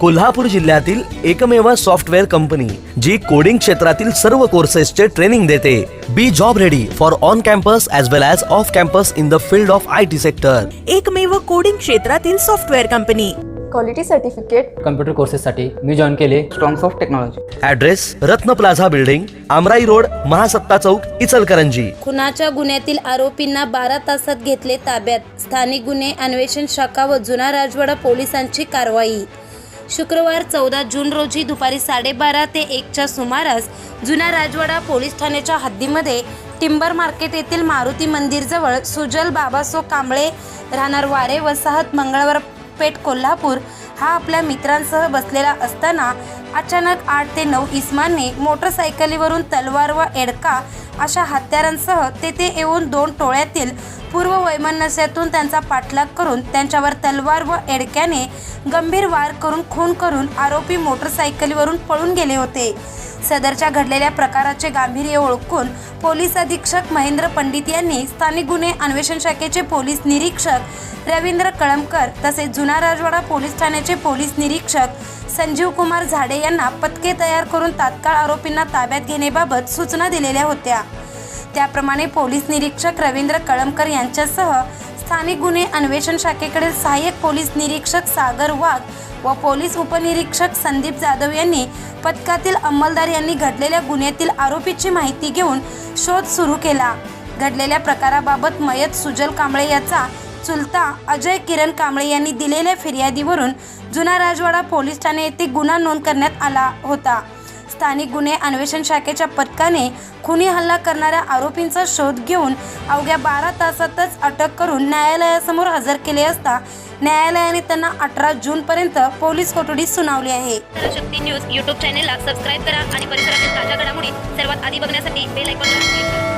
कोल्हापूर जिल्ह्यातील एकमेव software company जी coding क्षेत्रातील सर्व कोर्सेसचे ट्रेनिंग देते. Be job ready for on campus as well as off campus in the field of I T sector एकमेव coding क्षेत्रातील software company. Quality certificate computer कोर्सेससाठी मी join केले. Strongs of technology address Ratna plaza building Amrai road Mahasatta Chowk Ichalkaranji. खुनाच्या गुन्ह्यातील आरोपींना बारा तासात घेतले ताब्यात. स्थानिक गुन्हे अन्वेषण शाखा व जुना राजवाडा पोलिसांची कारवाई. शुक्रवार चौदा जून रोजी दुपारी साडेबारा ते एकच्या सुमारास जुना राजवाडा पोलीस ठाण्याच्या हद्दीमध्ये टिंबर मार्केट येथील मारुती मंदिरजवळ सुजल बाबासो कांबळे राहणार वारे वसाहत मंगळवार पेठ कोल्हापूर हा आपल्या मित्रांसह बसलेला असताना अचानक आठ ते नऊ इस्माने मोटरसायकलीवरून तलवार व एडका अशा हत्यारांसह तेथे येऊन दोन टोळ्यातील पूर्व वैमनस्यातून त्यांचा पाठलाग करून त्यांच्यावर तलवार व एडक्याने गंभीर वार करून खून करून आरोपी मोटरसायकलीवरून पळून गेले होते. सदरच्या घडलेल्या प्रकाराचे गांभीर्य ओळखून पोलीस अधीक्षक महेंद्र पंडित यांनी स्थानिक गुन्हे अन्वेषण शाखेचे पोलीस निरीक्षक रवींद्र कळमकर तसेच जुना राजवाडा पोलीस ठाण्याचे पोलीस निरीक्षक संजीव कुमार झाडे यांना पथके तयार करून तात्काळ आरोपींना ताब्यात घेण्याबाबत सूचना दिलेल्या होत्या. त्याप्रमाणे पोलीस निरीक्षक रवींद्र कळमकर यांच्यासह स्थानिक गुन्हे अन्वेषण शाखेकडील सहाय्यक पोलीस निरीक्षक सागर वाघ व पोलीस उपनिरीक्षक संदीप जाधव यांनी पथकातील अंमलदार यांनी घडलेल्या गुन्ह्यातील आरोपीची माहिती घेऊन शोध सुरू केला. घडलेल्या प्रकाराबाबत मयत सुजल कांबळे याचा चुलता अजय किरण कांबळे यांनी दिलेल्या फिर्यादीवरून जुना राजवाडा पोलीस ठाणे येथे गुन्हा नोंद करण्यात आला होता. स्थानिक गुन्हे अन्वेषण शाखेच्या पथकाने खुनी हल्ला करणाऱ्या आरोपींचा शोध घेऊन अवघ्या बारा तासातच अटक करून न्यायालयासमोर हजर केले असता न्यायालयाने त्यांना अठरा जूनपर्यंत पोलीस कोठडी सुनावली आहे. शक्ती न्यूज यूट्यूब चॅनेलला सबस्क्राईब करा आणि परिसरातील ताज्या घडामोडी सर्वात आधी बघण्यासाठी बेल आयकॉनला क्लिक करा.